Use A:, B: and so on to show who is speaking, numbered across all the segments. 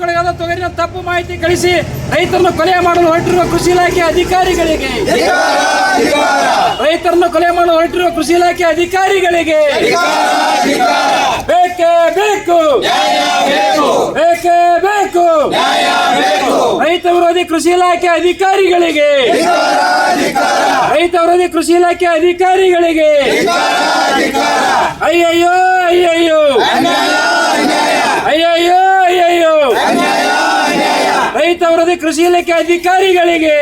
A: ರೈತರುಗಳಿಗಾದ ತೊಗರಿನ ತಪ್ಪು ಮಾಹಿತಿ ಕಳಿಸಿ ರೈತರನ್ನು ಕೊಲೆ ಮಾಡಲು ಹೊರಟಿರುವ ಕೃಷಿ ಇಲಾಖೆ ಅಧಿಕಾರಿಗಳಿಗೆ. ರೈತರನ್ನು ಕೊಲೆ ಮಾಡಲು ಹೊರಟಿರುವ ಕೃಷಿ ಇಲಾಖೆ ಅಧಿಕಾರಿಗಳಿಗೆ. ಬೇಕೇ ಬೇಕು. ಬೇಕೇ ಬೇಕು. ರೈತ ವಿರೋಧಿ ಕೃಷಿ ಇಲಾಖೆ ಅಧಿಕಾರಿಗಳಿಗೆ. ರೈತ ವಿರೋಧಿ ಕೃಷಿ ಇಲಾಖೆ ಅಧಿಕಾರಿಗಳಿಗೆ. ಅಯ್ಯಯ್ಯೋ ಅಯ್ಯಯ್ಯೋ ಅಯ್ಯಯ್ಯೋ ರೈತ ವಿರೋಧಿ ಕೃಷಿ ಇಲಾಖೆ ಅಧಿಕಾರಿಗಳಿಗೆ.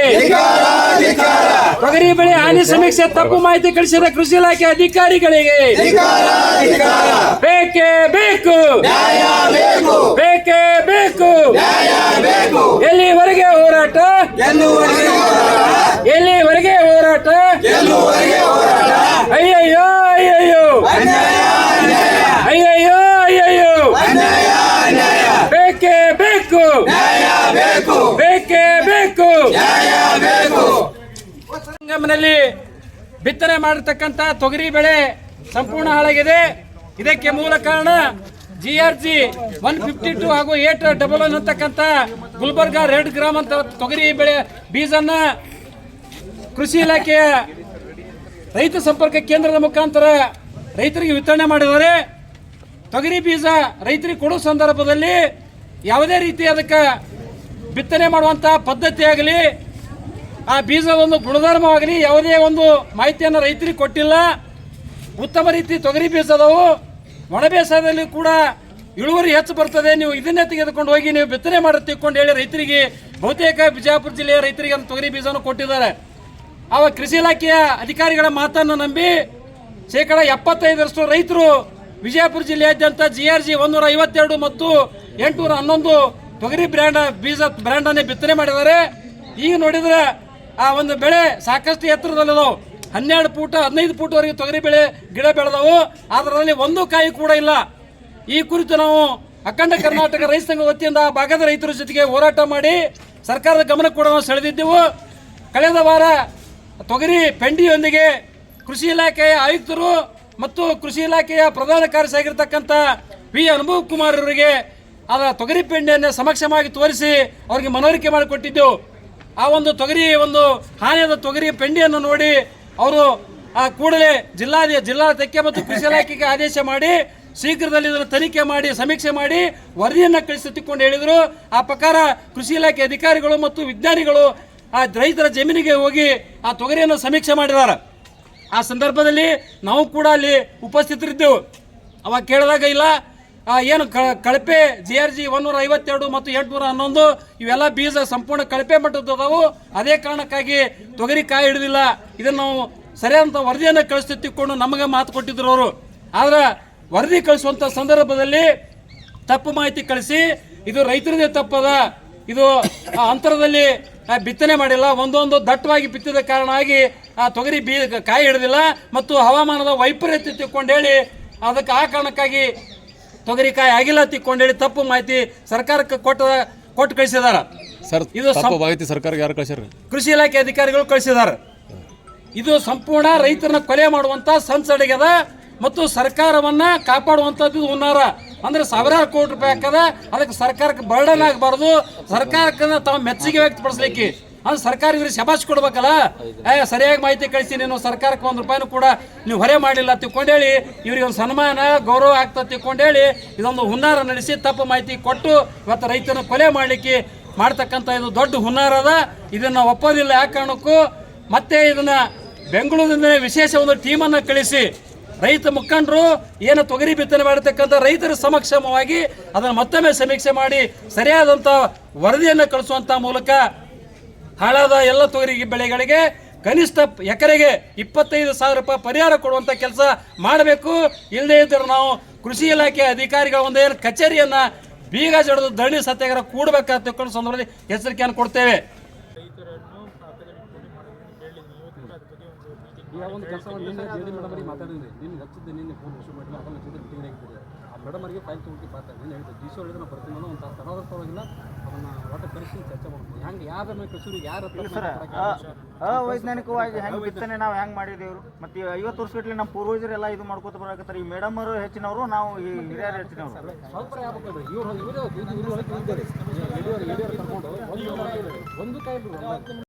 A: ತೊಗರಿ ಬೆಳೆ ಹಾನಿ ಸಮೀಕ್ಷೆ ತಪ್ಪು ಮಾಹಿತಿ ಕಳಿಸಿದ ಕೃಷಿ ಇಲಾಖೆ ಅಧಿಕಾರಿಗಳಿಗೆ. ಬೇಕೇ ಬೇಕು. ಬೇಕೇ. ಬೇಕು ಎಲ್ಲಿವರೆಗೆ ಹೋರಾಟ? ಎಲ್ಲಿವರೆಗೆ ಹೋರಾಟ ಅಯ್ಯಯ್ಯೋ ಅಯ್ಯಯ್ಯೋ ಅಯ್ಯಯ್ಯೋ ಅಯ್ಯಯ್ಯೋ ಬೇಕೇ ಬೇಕು ಬೇಕೇ ಬೇಕು ಸಂಗಮನಲ್ಲಿ ಬಿತ್ತನೆ ಮಾಡಿರ್ತಕ್ಕಂಥ ತೊಗರಿ ಬೆಳೆ ಸಂಪೂರ್ಣ ಹಾಳಾಗಿದೆ. ಇದಕ್ಕೆ ಮೂಲ ಕಾರಣ G R G one fifty two ಹಾಗೂ ಏಟ್ ಡಬಲ್ ಒನ್ ಅಂತಕ್ಕಂಥ ಗುಲ್ಬರ್ಗ ರೆಡ್ ಗ್ರಾಮ್ ಅಂತ ತೊಗರಿ ಬೆಳೆ ಬೀಜನ್ನ ಕೃಷಿ ಇಲಾಖೆಯ ರೈತ ಸಂಪರ್ಕ ಕೇಂದ್ರದ ಮುಖಾಂತರ ರೈತರಿಗೆ ವಿತರಣೆ ಮಾಡಿದ್ದಾರೆ. ತೊಗರಿ ಬೀಜ ರೈತರಿಗೆ ಕೊಡೋ ಸಂದರ್ಭದಲ್ಲಿ ಯಾವುದೇ ರೀತಿ ಅದಕ್ಕೆ ಬಿತ್ತನೆ ಮಾಡುವಂಥ ಪದ್ಧತಿ ಆಗಲಿ ಆ ಬೀಜದ ಒಂದು ಗುಣಧರ್ಮವಾಗಲಿ, ಯಾವುದೇ ಒಂದು ಮಾಹಿತಿಯನ್ನು ರೈತರಿಗೆ ಕೊಟ್ಟಿಲ್ಲ. ಉತ್ತಮ ರೀತಿ ತೊಗರಿ ಬೀಜ ಒಣ ಬೇಸಾಯದಲ್ಲಿ ಕೂಡ ಇಳುವರಿ ಹೆಚ್ಚು ಬರ್ತದೆ. ನೀವು ಇದನ್ನೇ ತೆಗೆದುಕೊಂಡು ಹೋಗಿ, ನೀವು ಬಿತ್ತನೆ ಮಾಡಿ ತಿಕ್ಕೊಂಡು ಹೇಳಿ ರೈತರಿಗೆ, ಬಹುತೇಕ ಬಿಜಾಪುರ ಜಿಲ್ಲೆಯ ರೈತರಿಗೆ ಒಂದು ತೊಗರಿ ಬೀಜವನ್ನು ಕೊಟ್ಟಿದ್ದಾರೆ. ಅವ ಕೃಷಿ ಇಲಾಖೆಯ ಅಧಿಕಾರಿಗಳ ಮಾತನ್ನು ನಂಬಿ ಶೇಕಡ ಎಪ್ಪತ್ತೈದರಷ್ಟು ರೈತರು ವಿಜಯಪುರ ಜಿಲ್ಲೆಯಾದ್ಯಂತ ಜಿ ಆರ್ ಜಿ ಒಂದೂರ ಐವತ್ತೆರಡು ಮತ್ತು ಎಂಟುನೂರ ಹನ್ನೊಂದು ತೊಗರಿ ಬ್ರ್ಯಾಂಡ್ ಬೀಜ ಬ್ರ್ಯಾಂಡನ್ನೇ ಬಿತ್ತನೆ ಮಾಡಿದ್ದಾರೆ. ಈಗ ನೋಡಿದ್ರೆ ಆ ಒಂದು ಬೆಳೆ ಸಾಕಷ್ಟು ಎತ್ತರದಲ್ಲದವು. ಹನ್ನೆರಡು ಫೂಟ್ ಹದಿನೈದು ಫೂಟ್ವರೆಗೆ ತೊಗರಿ ಬೆಳೆ, ಗಿಡ ಬೆಳೆದವು. ಅದರಲ್ಲಿ ಒಂದು ಕಾಯಿ ಕೂಡ ಇಲ್ಲ. ಈ ಕುರಿತು ನಾವು ಅಖಂಡ ಕರ್ನಾಟಕ ರೈತ ಸಂಘ ವತಿಯಿಂದ ಭಾಗದ ರೈತರ ಜೊತೆಗೆ ಹೋರಾಟ ಮಾಡಿ ಸರ್ಕಾರದ ಗಮನ ಕೂಡ ನಾವು ಸೆಳೆದಿದ್ದೆವು. ಕಳೆದ ವಾರ ತೊಗರಿ ಪೆಂಡಿಯೊಂದಿಗೆ ಕೃಷಿ ಇಲಾಖೆಯ ಆಯುಕ್ತರು ಮತ್ತು ಕೃಷಿ ಇಲಾಖೆಯ ಪ್ರಧಾನ ಕಾರ್ಯದರ್ಶಿ ಆಗಿರತಕ್ಕಂಥ ವಿ ಅನುಭವ್ ಕುಮಾರ್ ಅವರಿಗೆ ಅದರ ತೊಗರಿ ಪೆಂಡಿಯನ್ನು ಸಮಕ್ಷಮವಾಗಿ ತೋರಿಸಿ ಅವರಿಗೆ ಮನವರಿಕೆ ಮಾಡಿಕೊಟ್ಟಿದ್ದೆವು ಆ ಒಂದು ತೊಗರಿ, ಒಂದು ಹಾನಿಯಾದ ತೊಗರಿ ಪೆಂಡಿಯನ್ನು ನೋಡಿ ಅವರು ಆ ಕೂಡಲೇ ಜಿಲ್ಲಾ ಜಿಲ್ಲಾ ತೆಕ್ಕೆ ಮತ್ತು ಕೃಷಿ ಇಲಾಖೆಗೆ ಆದೇಶ ಮಾಡಿ, ಶೀಘ್ರದಲ್ಲಿ ಇದನ್ನು ತನಿಖೆ ಮಾಡಿ, ಸಮೀಕ್ಷೆ ಮಾಡಿ ವರದಿಯನ್ನು ಕಳಿಸುತ್ತಿಕೊಂಡು ಹೇಳಿದರು. ಆ ಪ್ರಕಾರ ಕೃಷಿ ಇಲಾಖೆ ಅಧಿಕಾರಿಗಳು ಮತ್ತು ವಿಜ್ಞಾನಿಗಳು ಆ ರೈತರ ಜಮೀನಿಗೆ ಹೋಗಿ ಆ ತೊಗರಿಯನ್ನು ಸಮೀಕ್ಷೆ ಮಾಡಿದ್ದಾರೆ. ಆ ಸಂದರ್ಭದಲ್ಲಿ ನಾವು ಕೂಡ ಅಲ್ಲಿ ಉಪಸ್ಥಿತರಿದ್ದೆವು. ಅವಾಗ ಕೇಳಿದಾಗ ಇಲ್ಲ ಏನು ಕಳಪೆ ಜಿ ಆರ್ ಜಿ ಒನ್ನೂರ ಐವತ್ತೆರಡು ಮತ್ತು ಎಂಟುನೂರ ಹನ್ನೊಂದು ಇವೆಲ್ಲ ಬೀಜ ಸಂಪೂರ್ಣ ಕಳಪೆ ಮಟ್ಟದವು ಅದೇ ಕಾರಣಕ್ಕಾಗಿ ತೊಗರಿ ಕಾಯಿ ಹಿಡಿದಿಲ್ಲ. ಇದನ್ನು ನಾವು ಸರಿಯಾದಂಥ ವರದಿಯನ್ನು ಕಳಿಸ್ತಿಕೊಂಡು ನಮಗೆ ಮಾತು ಕೊಟ್ಟಿದ್ರು ಅವರು. ಆದ್ರೆ ವರದಿ ಕಳಿಸುವಂಥ ಸಂದರ್ಭದಲ್ಲಿ ತಪ್ಪು ಮಾಹಿತಿ ಕಳಿಸಿ, ಇದು ರೈತರದೇ ತಪ್ಪದ, ಇದು ಅಂತರದಲ್ಲಿ ಬಿತ್ತನೆ ಮಾಡಿಲ್ಲ. ಒಂದೊಂದು ದಟ್ಟವಾಗಿ ಬಿತ್ತಿದ ಕಾರಣ ಆಗಿ ಆ ತೊಗರಿ ಬೀ ಕಾಯಿ ಹಿಡಿದಿಲ್ಲ. ಮತ್ತು ಹವಾಮಾನದ ವೈಪರೀತ್ಯ ತಿಳ್ಕೊಂಡು ಹೇಳಿ, ಅದಕ್ಕೆ ಆ ಕಾರಣಕ್ಕಾಗಿ ತೊಗರಿಕಾಯಿ ಆಗಿಲ್ಲ ತಿಕ್ಕೊಂಡೇಳಿ ತಪ್ಪು ಮಾಹಿತಿ ಸರ್ಕಾರಕ್ಕೆ ಕೊಟ್ಟ ಕೊಟ್ಟು ಕಳಿಸಿದಾರ.
B: ಸರ್
A: ಇದು ಸಂ-
B: ಮಾಹಿತಿ ಸರ್ಕಾರಕ್ಕೆ ಯಾರು ಕಳಿಸ್ಯಾರ?
A: ಕೃಷಿ ಇಲಾಖೆ ಅಧಿಕಾರಿಗಳು ಕಳಿಸಿದ್ದಾರೆ ಇದು ಸಂಪೂರ್ಣ ರೈತರನ್ನ ಕೊಲೆ ಮಾಡುವಂತ ಸಂಸಡಿಗೆದ ಮತ್ತು ಸರ್ಕಾರವನ್ನ ಕಾಪಾಡುವಂಥದ್ದು ಹುನ್ನಾರ. ಅಂದ್ರೆ ಸಾವಿರಾರು ಕೋಟಿ ರೂಪಾಯಿ ಹಾಕದ ಅದಕ್ಕೆ ಸರ್ಕಾರಕ್ಕೆ ಬರ್ಡನ್ ಆಗಬಾರ್ದು. ಸರ್ಕಾರಕ್ಕೆ ತಾವು ಮೆಚ್ಚುಗೆ ವ್ಯಕ್ತಪಡಿಸ್ಲಿಕ್ಕೆ. ಅಂದ್ರೆ ಸರ್ಕಾರ ಇವ್ರಿಗೆ ಶಬಾಷ್ ಕೊಡ್ಬೇಕಲ್ಲ? ಏ ಸರಿಯಾಗಿ ಮಾಹಿತಿ ಕಳಿಸಿ ನೀನು ಸರ್ಕಾರಕ್ಕೆ ಒಂದು ರೂಪಾಯಿನೂ ಕೂಡ ನೀವು ಹೊರೆ ಮಾಡಿಲ್ಲ ತಿಳ್ಕೊಂಡೇಳಿ ಇವ್ರಿಗೆ ಒಂದು ಸನ್ಮಾನ ಗೌರವ ಆಗ್ತದೆ ತಿಳ್ಕೊಂಡೇಳಿ ಇದೊಂದು ಹುನ್ನಾರ ನಡೆಸಿ ತಪ್ಪು ಮಾಹಿತಿ ಕೊಟ್ಟು ಇವತ್ತು ರೈತನ ಕೊಲೆ ಮಾಡಲಿಕ್ಕೆ ಮಾಡ್ತಕ್ಕಂಥ ಇದು ದೊಡ್ಡ ಹುನ್ನಾರ ಅದ. ಇದನ್ನು ಒಪ್ಪೋದಿಲ್ಲ ಯಾಕೆ ಕಾರಣಕ್ಕೂ ಮತ್ತೆ ಇದನ್ನು ಬೆಂಗಳೂರಿನಿಂದ ವಿಶೇಷ ಒಂದು ಟೀಮನ್ನು ಕಳಿಸಿ ರೈತ ಮುಖಂಡರು ಏನು ತೊಗರಿ ಬಿತ್ತನೆ ಮಾಡಿರ್ತಕ್ಕಂಥ ರೈತರ ಸಮಕ್ಷಮವಾಗಿ ಅದನ್ನು ಮತ್ತೊಮ್ಮೆ ಸಮೀಕ್ಷೆ ಮಾಡಿ ಸರಿಯಾದಂಥ ವರದಿಯನ್ನು ಕಳಿಸುವಂಥ ಮೂಲಕ ಹಾಳಾದ ಎಲ್ಲ ತೊಗರಿ ಬೆಳೆಗಳಿಗೆ ಕನಿಷ್ಠ ಎಕರೆಗೆ ಇಪ್ಪತ್ತೈದು ಸಾವಿರ ರೂಪಾಯಿ ಪರಿಹಾರ ಕೊಡುವಂಥ ಕೆಲಸ ಮಾಡಬೇಕು. ಇಲ್ಲದೇ ಇದ್ದರೆ ನಾವು ಕೃಷಿ ಇಲಾಖೆ ಅಧಿಕಾರಿಗಳ ಒಂದೇ ಕಚೇರಿಯನ್ನ ಬೀಗ ಜಡಿದು ಧರಣಿ ಸತ್ಯಾಗ್ರಹ ಕೂಡಬೇಕಾದ ತಿಳ್ಕೊಂಡು ಸಂದರ್ಭದಲ್ಲಿ ಎಚ್ಚರಿಕೆಯನ್ನು ಕೊಡ್ತೇವೆ.
C: ಒಂದು ನಿನ್ನೆ ಜೆ ಡಿ ಮೇಡಮ್ ಮಾತಾಡಿದ್ರಿ ಹಚ್ಚಿದ್ದೆ ನಿನ್ನೆ ಫೋನ್ ಅದನ್ನ ಹಚ್ಚಿದ್ರೆ ಮೀಟಿಂಗ್ ಆಗಿದ್ದೀರಿ ಆ ಮೇಡಮ್ ಅವರಿಗೆ ಫೈಲ್ ತೊಗೊಂಡು ಮಾತಾಡಿ ನೀನು ಹೇಳಿದ್ರು ಡಿ ಸಿ ಹೇಳಿದ್ರೆ ನಾವು ಬರ್ತೀನಿ ಒಂದು ಪರವಾಗಿಲ್ಲ ಅದನ್ನ ಒಟ್ಟು ಕಳಿಸಿ ಚರ್ಚೆ ಮಾಡ್ಬೋದು ಹೆಂಗೆ ಯಾರ ಮೇಲೆ ಕಳಿಸಿದ್ರು ಯಾರ
D: ಅವೈಜ್ಞಾನಿಕವಾಗಿ ಹೆಂಗ್ ಬಿತ್ತನೆ ನಾವು ಹೆಂಗ್ ಮಾಡಿದೇವ್ರು ಮತ್ತೆ ಐವತ್ತು ವರ್ಷಗಟ್ಲೆ ನಮ್ಮ ಪೂರ್ವಜರೆಲ್ಲ ಇದು ಮಾಡ್ಕೋತ ಬರಕತ್ತಾರೆ ಈ ಮೇಡಮ್ ಅವರು ಹೆಚ್ಚಿನವರು ನಾವು ಈ ಹಿರಿಯರು ಹೆಚ್ಚಿನವರು
C: ಸ್ವಲ್ಪ ಇವ್ರು ಇವರು ಇವ್ರು
A: ಒಂದು ಕೈ